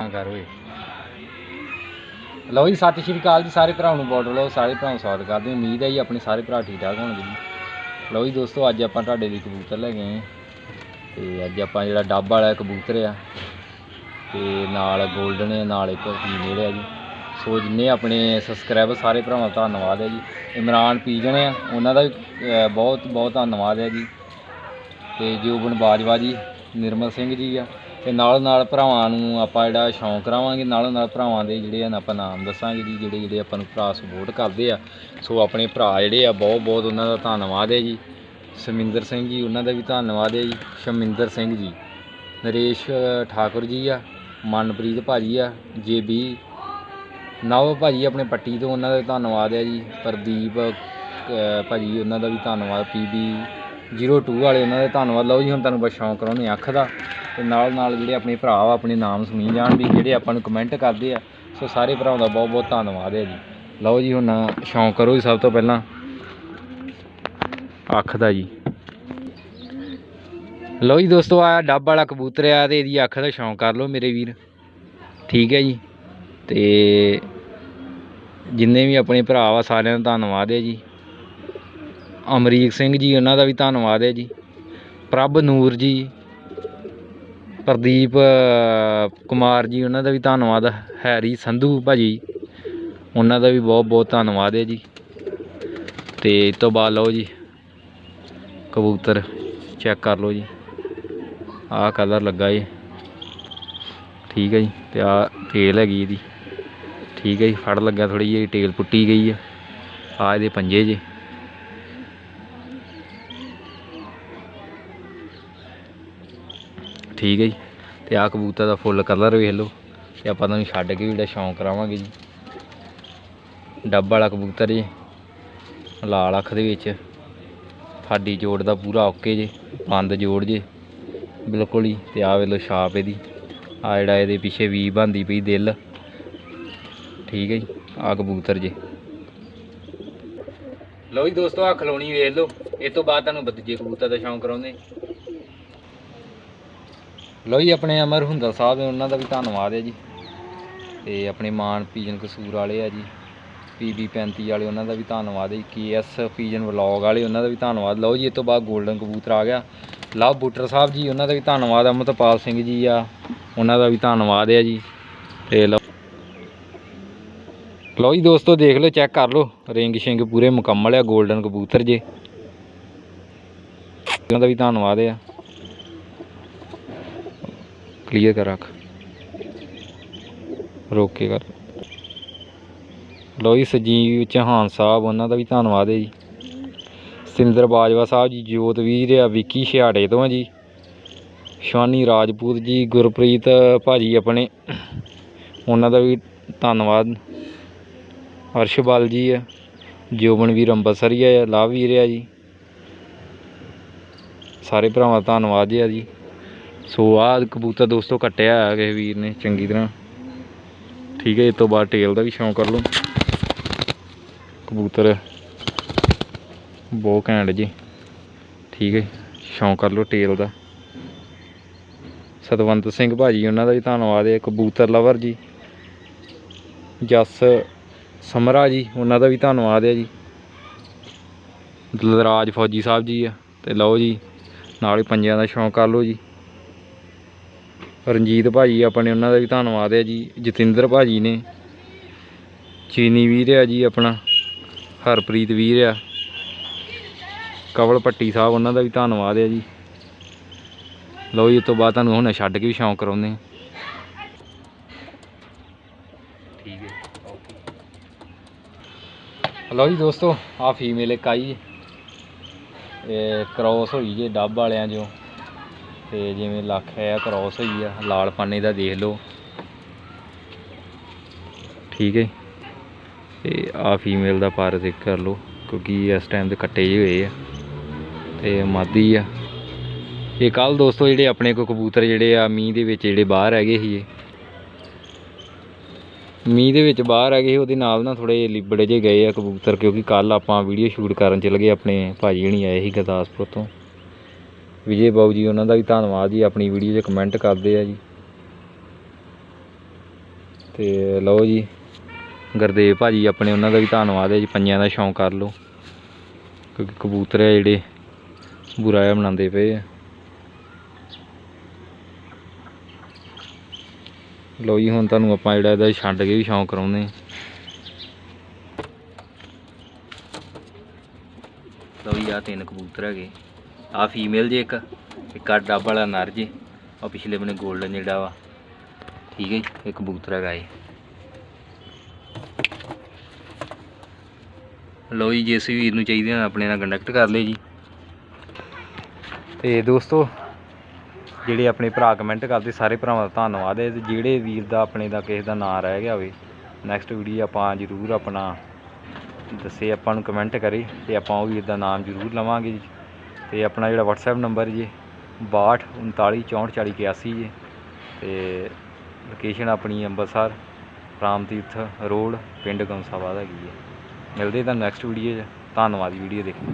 ਤਾਂ ਕਰ ਓਏ। ਲਓ ਜੀ, ਸਤਿ ਸ਼੍ਰੀ ਅਕਾਲ ਜੀ, ਸਾਰੇ ਭਰਾਵਾਂ ਨੂੰ ਬਹੁਤ ਲਓ, ਸਾਰੇ ਭਰਾਵਾਂ ਨੂੰ ਸਵਾਗਤ ਕਰਦੇ ਉਮੀਦ ਹੈ ਜੀ ਆਪਣੇ ਸਾਰੇ ਭਰਾ ਠੀਕ ਠਾਕ ਹੋਣਗੇ ਜੀ। ਲਓ ਜੀ ਦੋਸਤੋ, ਅੱਜ ਆਪਾਂ ਤੁਹਾਡੇ ਲਈ ਕਬੂਤਰ ਲੈ ਗਏ ਹਾਂ। ਤੇ ਅੱਜ ਆਪਾਂ ਜਿਹੜਾ ਡੱਬ ਵਾਲਾ ਕਬੂਤਰ ਆ, ਤੇ ਨਾਲ 골ਡਨ ਹੈ ਨਾਲ ਇੱਕ ਫੀਮੇਲ ਹੈ ਜੀ। ਸੋ ਜਿੰਨੇ ਆਪਣੇ ਸਬਸਕ੍ਰਾਈਬਰ ਸਾਰੇ ਭਰਾਵਾਂ ਦਾ ਧੰਨਵਾਦ ਹੈ ਜੀ। ਇਮਰਾਨ ਪੀਜਣ ਆ, ਉਹਨਾਂ ਦਾ ਵੀ ਬਹੁਤ ਬਹੁਤ ਧੰਨਵਾਦ ਹੈ ਜੀ। ਤੇ ਜੋਬਨ ਬਾਜਵਾ ਜੀ, ਨਿਰਮਲ ਸਿੰਘ ਜੀ ਆ। ਤੇ ਨਾਲ ਨਾਲ ਭਰਾਵਾਂ ਨੂੰ ਆਪਾਂ ਜਿਹੜਾ ਸ਼ੌਂਕ ਕਰਾਵਾਂਗੇ ਨਾਲ ਨਾਲ ਭਰਾਵਾਂ ਦੇ ਜਿਹੜੇ ਹਨ ਆਪਾਂ ਨਾਮ ਦੱਸਾਂਗੇ ਜੀ ਜਿਹੜੇ ਜਿਹੜੇ ਆਪਾਂ ਨੂੰ ਭਰਾ ਸਪੋਰਟ ਕਰਦੇ ਆ। ਸੋ ਆਪਣੇ ਭਰਾ ਜਿਹੜੇ ਆ ਬਹੁਤ ਬਹੁਤ ਉਹਨਾਂ ਦਾ ਧੰਨਵਾਦ ਹੈ ਜੀ। ਸਮਿੰਦਰ ਸਿੰਘ ਜੀ ਉਹਨਾਂ ਦਾ ਵੀ ਧੰਨਵਾਦ ਹੈ ਜੀ। ਸ਼ਮਿੰਦਰ ਸਿੰਘ ਜੀ ਨਰੇਸ਼ ਠਾਕੁਰ ਜੀ ਆ ਮਨਪ੍ਰੀਤ ਭਾਜੀ ਆ ਜੇਬੀ ਨਵ ਭਾਜੀ ਆਪਣੇ ਪੱਟੀ ਤੋਂ ਉਹਨਾਂ ਦਾ ਧੰਨਵਾਦ ਹੈ ਜੀ। ਪ੍ਰਦੀਪ ਅਹ, ਭਾਜੀ ਉਹਨਾਂ ਦਾ ਵੀ ਧੰਨਵਾਦ ਪੀਬੀ 02 ਵਾਲੇ ਉਹਨਾਂ ਦਾ ਧੰਨਵਾਦ। ਲਓ ਜੀ, ਹੁਣ ਤੁਹਾਨੂੰ ਬਸ ਸ਼ੌਂਕ ਕਰਾਉਣੇ ਅੱਖ ਦਾ। ਤੇ ਨਾਲ ਨਾਲ ਜਿਹੜੇ ਆਪਣੇ ਭਰਾ ਵਾ ਆਪਣੇ ਨਾਮ ਸੁਣੀ ਜਾਣ ਵੀ ਜਿਹੜੇ ਆਪਾਂ ਨੂੰ ਕਮੈਂਟ ਕਰਦੇ ਆ, ਸੋ ਸਾਰੇ ਭਰਾਵਾਂ ਦਾ ਬਹੁਤ ਬਹੁਤ ਧੰਨਵਾਦ ਹੈ ਜੀ। ਲਓ ਜੀ, ਹੁਣ ਸ਼ੌਂਕ ਕਰੋ ਜੀ ਸਭ ਤੋਂ ਪਹਿਲਾਂ। ਅੱਖ ਦਾ ਜੀ। ਲਓ ਜੀ ਦੋਸਤੋ ਆ ਡੱਬ ਵਾਲਾ ਕਬੂਤਰ ਆ ਤੇ ਇਹਦੀ ਅੱਖ ਦਾ ਸ਼ੌਂਕ ਕਰ ਲਓ ਮੇਰੇ ਵੀਰ। ਠੀਕ ਹੈ ਜੀ। ਤੇ ਜਿੰਨੇ ਵੀ ਆਪਣੇ ਭਰਾ ਵਾ ਸਾਰਿਆਂ ਦਾ ਧੰਨਵਾਦ ਹੈ ਜੀ। ਅਮਰੀਕ ਸਿੰਘ ਜੀ, ਉਹਨਾਂ ਦਾ ਵੀ ਧੰਨਵਾਦ ਹੈ ਜੀ। ਪ੍ਰਭ ਨੂਰ ਜੀ, ਪ੍ਰਦੀਪ ਕੁਮਾਰ ਜੀ, ਉਹਨਾਂ ਦਾ ਵੀ ਧੰਨਵਾਦ ਹੈਰੀ ਸੰਧੂ ਭਾਜੀ, ਉਹਨਾਂ ਦਾ ਵੀ ਬਹੁਤ ਬਹੁਤ ਧੰਨਵਾਦ ਹੈ ਜੀ। ਤੇ ਇਸ ਤੋਂ ਬਾਅਦ ਲਓ ਜੀ, ਕਬੂਤਰ ਚੈੱਕ ਕਰ ਲਓ ਜੀ। ਆਹ ਕਲਰ ਲੱਗਾ ਏ ਠੀਕ ਹੈ ਜੀ, ਤੇ ਆਹ ਟੇਲ ਹੈਗੀ ਇਹਦੀ। ਠੀਕ ਹੈ ਜੀ, ਫੜ ਲੱਗਾ ਥੋੜੀ ਜਿਹੀ ਟੇਲ ਪੁੱਟੀ ਗਈ ਆ। ਆ ਇਹਦੇ ਪੰਜੇ ਜੇ। ਠੀਕ ਹੈ ਜੀ। ਤੇ ਆਹ ਕਬੂਤਰ ਦਾ ਫੁੱਲ ਕਲਰ ਵੇਖ ਲਓ। ਤੇ ਆਪਾਂ ਤੁਹਾਨੂੰ ਛੱਡ ਕੇ ਵੀ ਜਿਹੜਾ ਸ਼ੌਂਕ ਕਰਾਵਾਂਗੇ ਜੀ। ਡੱਬ ਵਾਲਾ ਕਬੂਤਰ ਜੀ, ਲਾਲ ਅੱਖ ਦੇ ਵਿੱਚ। ਫਾਡੀ ਜੋੜ ਦਾ ਪੂਰਾ ਓਕੇ ਜੇ, ਬੰਦ ਜੋੜ ਜੇ। ਬਿਲਕੁਲ ਹੀ ਤੇ ਆਹ ਵੇਖ ਲਓ ਛਾਪ ਇਹਦੀ। ਆ ਜਿਹੜਾ ਇਹਦੇ ਪਿੱਛੇ ਵੀ ਬੰਦੀ ਪਈ ਦਿਲ। ਠੀਕ ਹੈ ਜੀ ਆ ਕਬੂਤਰ ਜੇ। ਲਓ ਜੀ ਦੋਸਤੋ ਆ ਖਲੋਣੀ ਵੇਖ ਲਓ। ਇਹ ਤੋਂ ਬਾਅਦ ਤੁਹਾਨੂੰ ਦੂਜੇ ਕਬੂਤਰ ਦਾ ਸ਼ੌਂਕ ਕਰਾਉਂਦੇ ਲਓ ਜੀ, ਆਪਣੇ ਅਮਰ ਹੁੰਦਲ ਸਾਹਿਬ ਨੇ ਉਹਨਾਂ ਦਾ ਵੀ ਧੰਨਵਾਦ ਹੈ ਜੀ। ਤੇ ਆਪਣੇ ਮਾਨ ਪੀਜਨ ਕਸੂਰ ਵਾਲੇ ਆ ਜੀ। ਪੀਬੀ 35 ਵਾਲੇ ਉਹਨਾਂ ਦਾ ਵੀ ਧੰਨਵਾਦ ਹੈ ਜੀ। ਕੇਐਸ ਪੀਜਨ ਵਲੌਗ ਵਾਲੇ ਉਹਨਾਂ ਦਾ ਵੀ ਧੰਨਵਾਦ। ਲਓ ਜੀ, ਇਹ ਤੋਂ ਬਾਅਦ 골ਡਨ ਕਬੂਤਰ ਆ ਗਿਆ। ਲਵ ਬੂਟਰ ਸਾਹਿਬ ਜੀ, ਉਹਨਾਂ ਦਾ ਵੀ ਧੰਨਵਾਦ। ਅਮਰਤਪਾਲ ਸਿੰਘ ਜੀ ਆ, ਉਹਨਾਂ ਦਾ ਵੀ ਧੰਨਵਾਦ ਹੈ ਜੀ। ਤੇ ਲਓ। ਲਓ ਜੀ, ਦੋਸਤੋ, ਦੇਖ ਲਓ, ਚੈੱਕ ਕਰ ਲਓ। ਰਿੰਗ ਸ਼ਿੰਗ ਪੂਰੇ ਮੁਕੰਮਲ ਆ 골ਡਨ ਕਬੂਤਰ ਜੇ। ਉਹਨਾਂ ਦਾ ਵੀ ਧੰਨਵਾਦ ਆ। ਕਲੀਅਰ ਕਰ ਰੱਖ। ਰੋਕ ਕੇ ਕਰ। ਲਓ ਜੀ, ਸਜੀਵ ਚੌਹਾਨ ਸਾਹਿਬ, ਉਹਨਾਂ ਦਾ ਵੀ ਧੰਨਵਾਦ ਹੈ ਜੀ। ਸਿੰਦਰ ਬਾਜਵਾ ਸਾਹਿਬ ਜੀ ਜੋਤ ਵੀਰ ਆ, ਵਿੱਕੀ ਛਿਆੜੇ ਤੋਂ ਆ ਜੀ। ਸ਼ਵਾਨੀ ਰਾਜਪੂਤ ਜੀ, ਗੁਰਪ੍ਰੀਤ ਭਾਜੀ ਆਪਣੇ। ਉਹਨਾਂ ਦਾ ਵੀ ਧੰਨਵਾਦ। ਅਰਸ਼ਬਲ ਜੀ ਆ ਜੋਬਨ ਵੀਰ ਅੰਬਰਸਰੀਆ ਆ ਲਵ ਵੀਰ ਆ ਜੀ। ਸਾਰੇ ਭਰਾਵਾਂ ਦਾ ਧੰਨਵਾਦ ਜੀ ਆ ਜੀ। ਸੋ ਆਹ ਕਬੂਤਰ ਦੋਸਤੋ ਕੱਟਿਆ ਹੈ ਕਿਸੇ ਵੀਰ ਨੇ, ਚੰਗੀ ਤਰ੍ਹਾਂ। ਠੀਕ ਹੈ ਇਸ ਤੋਂ ਬਾਅਦ ਟੇਲ ਦਾ ਵੀ ਸ਼ੌਂਕ ਕਰ ਲਓ। ਕਬੂਤਰ ਬਹੁਤ ਘੈਂਟ ਜੀ। ਠੀਕ ਹੈ, ਸ਼ੌਂਕ ਕਰ ਲਓ ਟੇਲ ਦਾ। ਸਤਵੰਤ ਸਿੰਘ ਭਾਜੀ, ਉਹਨਾਂ ਦਾ ਵੀ ਧੰਨਵਾਦ ਹੈ, ਕਬੂਤਰ ਲਵਰ ਜੀ। ਜਸ ਸਮਰਾ ਜੀ, ਉਹਨਾਂ ਦਾ ਵੀ ਧੰਨਵਾਦ ਹੈ ਜੀ। ਦਲਰਾਜ ਫੌਜੀ ਸਾਹਿਬ ਜੀ ਆ, ਤੇ ਲਓ ਜੀ, ਨਾਲ ਹੀ ਪੰਜਾਂ ਦਾ ਸ਼ੌਂਕ ਕਰ ਲਓ ਜੀ। ਰਣਜੀਤ ਭਾਜੀ ਆਪਣੇ ਉਹਨਾਂ ਦਾ ਵੀ ਧੰਨਵਾਦ ਹੈ ਜੀ, ਜਤਿੰਦਰ ਭਾਜੀ ਨੇ, ਚੀਨੀ ਵੀਰ ਆ ਜੀ ਆਪਣਾ, ਹਰਪ੍ਰੀਤ ਵੀਰ ਆ, ਕਵਲ ਪੱਟੀ ਸਾਹਿਬ ਉਹਨਾਂ ਦਾ ਵੀ ਧੰਨਵਾਦ ਹੈ ਜੀ। ਲਓ ਜੀ, ਉਸ ਤੋਂ ਬਾਅਦ ਤੁਹਾਨੂੰ ਹੁਣ ਛੱਡ ਕੇ ਵੀ ਸ਼ੌਂਕ ਕਰਾਉਂਦੇ ਠੀਕ ਹੈ ਲਓ ਜੀ ਦੋਸਤੋ ਆ ਫੀਮੇਲ ਇੱਕ ਆਈ ਇਹ ਕ੍ਰੋਸ ਹੋਈ ਜੇ, ਡੱਬ ਵਾਲਿਆਂ ਜੋ ਤੇ ਜਿਵੇਂ ਲੱਖ ਹੈ ਕ੍ਰੋਸ ਹੋਈ ਆ, ਲਾਲ ਪਾਨੇ ਦਾ ਦੇਖ ਲਓ। ਠੀਕ ਹੈ ਤੇ ਆ ਫੀਮੇਲ ਦਾ ਪਾਰ ਚੈੱਕ ਕਰ ਲਓ, ਕਿਉਂਕਿ ਇਸ ਟਾਈਮ ਦੇ ਕੱਟੇ ਜਿਹੇ ਹੋਏ ਆ। ਤੇ ਮਾਦੀ ਆ। ਇਹ ਕੱਲ ਦੋਸਤੋ ਜਿਹੜੇ ਆਪਣੇ ਕੋ ਕਬੂਤਰ ਜਿਹੜੇ ਆ, ਮੀਂਹ ਦੇ ਵਿੱਚ ਜਿਹੜੇ ਬਾਹਰ ਹੈਗੇ ਸੀ ਇਹ ਮੀਂਹ ਦੇ ਵਿੱਚ ਬਾਹਰ ਹੈਗੇ ਸੀ, ਉਹਦੇ ਨਾਲ ਨਾ ਥੋੜੇ ਲਿਬੜੇ ਜੇ ਗਏ ਆ ਕਬੂਤਰ, ਕਿਉਂਕਿ ਕੱਲ ਆਪਾਂ ਵੀਡੀਓ ਸ਼ੂਟ ਕਰਨ ਚਲੇ ਗਏ ਆਪਣੇ ਭਾਜੀ ਹਣੀ ਆਏ ਸੀ ਗੁਰਦਾਸਪੁਰ ਤੋਂ। ਵਿਜੇ ਬਾਬੂ ਜੀ, ਉਹਨਾਂ ਦਾ ਵੀ ਧੰਨਵਾਦ ਜੀ, ਆਪਣੀ ਵੀਡੀਓ 'ਚ ਕਮੈਂਟ ਕਰਦੇ ਆ ਜੀ। ਤੇ ਲਓ ਜੀ, ਗੁਰਦੇਵ ਭਾਜੀ ਆਪਣੇ ਉਹਨਾਂ ਦਾ ਵੀ ਧੰਨਵਾਦ ਹੈ ਜੀ ਪੰਜਾਂ ਦਾ ਸ਼ੌਂਕ ਕਰ ਲਓ। ਕਿਉਂਕਿ ਕਬੂਤਰ ਆ ਜਿਹੜੇ, ਬੁਰਾ ਜਿਹਾ ਬਣਾਉਂਦੇ ਪਏ ਆ। ਲਓ ਜੀ, ਹੁਣ ਤੁਹਾਨੂੰ ਆਪਾਂ ਜਿਹੜਾ ਇਹਦਾ ਛੱਡ ਕੇ ਵੀ ਸ਼ੌਂਕ ਕਰਾਉਂਦੇ ਹਾਂ। ਲਓ ਜੀ, ਆਹ ਤਿੰਨ ਕਬੂਤਰ ਹੈਗੇ। ਆ ਫੀਮੇਲ ਜੇ ਇੱਕ ਇੱਕ ਆ ਡੱਬ ਵਾਲਾ ਨਰ ਜੇ। ਆ ਪਿਛਲੇ ਬੰਨੇ 골ਡਨ ਜਿਹੜਾ ਵਾ। ਠੀਕ ਹੈ ਜੀ ਇਹ ਕਬੂਤਰ ਹੈਗਾ ਇਹ। ਲੋ ਜੀ ਜਿਸ ਵੀਰ ਨੂੰ ਚਾਹੀਦੇ ਹਨ ਆਪਣੇ ਨਾਲ ਕੰਟੈਕਟ ਕਰ ਲਿਓ ਜੀ। ਤੇ ਦੋਸਤੋ, ਜਿਹੜੇ ਆਪਣੇ ਭਰਾ ਕਮੈਂਟ ਕਰਦੇ, ਸਾਰੇ ਭਰਾਵਾਂ ਦਾ ਧੰਨਵਾਦ ਹੈ। ਤੇ ਜਿਹੜੇ ਵੀਰ ਦਾ, ਆਪਣੇ ਦਾ ਕਿਸੇ ਦਾ ਨਾਂ ਰਹਿ ਗਿਆ ਹੋਵੇ ਨੈਕਸਟ ਵੀਡੀਓ ਆਪਾਂ ਜ਼ਰੂਰ ਆਪਣਾ ਦੱਸੇ, ਆਪਾਂ ਨੂੰ ਕਮੈਂਟ ਕਰੇ, ਤੇ ਆਪਾਂ ਉਹ ਵੀਰ ਦਾ ਨਾਮ ਜ਼ਰੂਰ ਲਵਾਂਗੇ ਜੀ। ਤੇ ਆਪਣਾ ਜਿਹੜਾ WhatsApp ਨੰਬਰ ਜੀ 62 39 64 40 81 ਜੀ। ਤੇ ਲੋਕੇਸ਼ਨ ਆਪਣੀ ਅੰਮ੍ਰਿਤਸਰ ਰਾਮ ਤੀਰਥ ਰੋਡ, ਪਿੰਡ ਗੰਸਾਵਾਦ ਹੈਗੀ ਹੈ। ਮਿਲਦੇ ਤਾਂ ਨੈਕਸਟ ਵੀਡੀਓ 'ਚ। ਧੰਨਵਾਦ ਵੀਡੀਓ ਦੇਖਣ